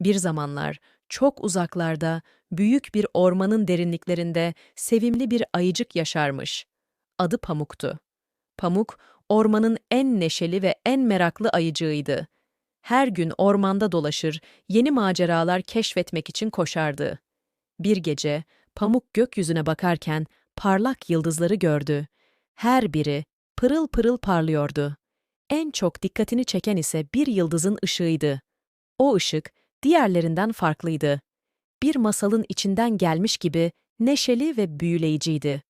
Bir zamanlar çok uzaklarda, büyük bir ormanın derinliklerinde sevimli bir ayıcık yaşarmış. Adı Pamuk'tu. Pamuk, ormanın en neşeli ve en meraklı ayıcığıydı. Her gün ormanda dolaşır, yeni maceralar keşfetmek için koşardı. Bir gece Pamuk gökyüzüne bakarken parlak yıldızları gördü. Her biri pırıl pırıl parlıyordu. En çok dikkatini çeken ise bir yıldızın ışığıydı. O ışık diğerlerinden farklıydı. Bir masalın içinden gelmiş gibi neşeli ve büyüleyiciydi.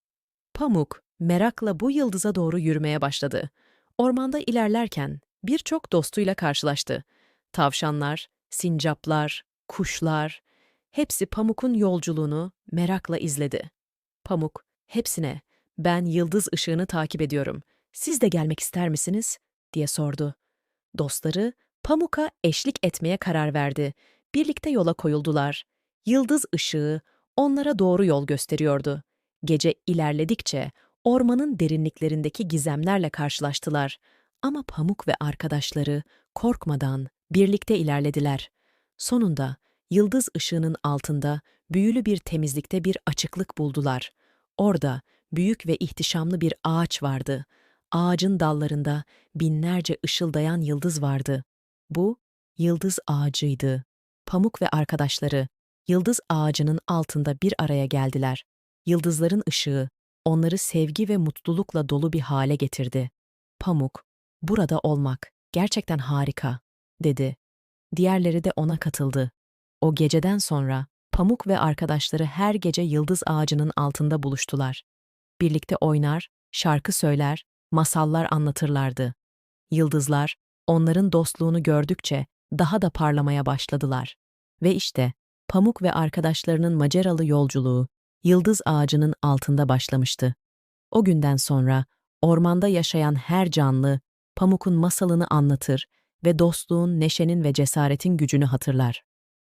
Pamuk merakla bu yıldıza doğru yürümeye başladı. Ormanda ilerlerken birçok dostuyla karşılaştı. Tavşanlar, sincaplar, kuşlar, hepsi Pamuk'un yolculuğunu merakla izledi. Pamuk hepsine "Ben yıldız ışığını takip ediyorum. Siz de gelmek ister misiniz?" diye sordu. Dostları Pamuk'a eşlik etmeye karar verdi. Birlikte yola koyuldular. Yıldız ışığı onlara doğru yol gösteriyordu. Gece ilerledikçe ormanın derinliklerindeki gizemlerle karşılaştılar. Ama Pamuk ve arkadaşları korkmadan birlikte ilerlediler. Sonunda yıldız ışığının altında büyülü bir temizlikte bir açıklık buldular. Orada büyük ve ihtişamlı bir ağaç vardı. Ağacın dallarında binlerce ışıldayan yıldız vardı. Bu yıldız ağacıydı. Pamuk ve arkadaşları yıldız ağacının altında bir araya geldiler. Yıldızların ışığı onları sevgi ve mutlulukla dolu bir hale getirdi. Pamuk, burada olmak gerçekten harika, dedi. Diğerleri de ona katıldı. O geceden sonra Pamuk ve arkadaşları her gece yıldız ağacının altında buluştular. Birlikte oynar, şarkı söyler, masallar anlatırlardı. Yıldızlar onların dostluğunu gördükçe daha da parlamaya başladılar. Ve işte Pamuk ve arkadaşlarının maceralı yolculuğu yıldız ağacının altında başlamıştı. O günden sonra ormanda yaşayan her canlı Pamuk'un masalını anlatır ve dostluğun, neşenin ve cesaretin gücünü hatırlar.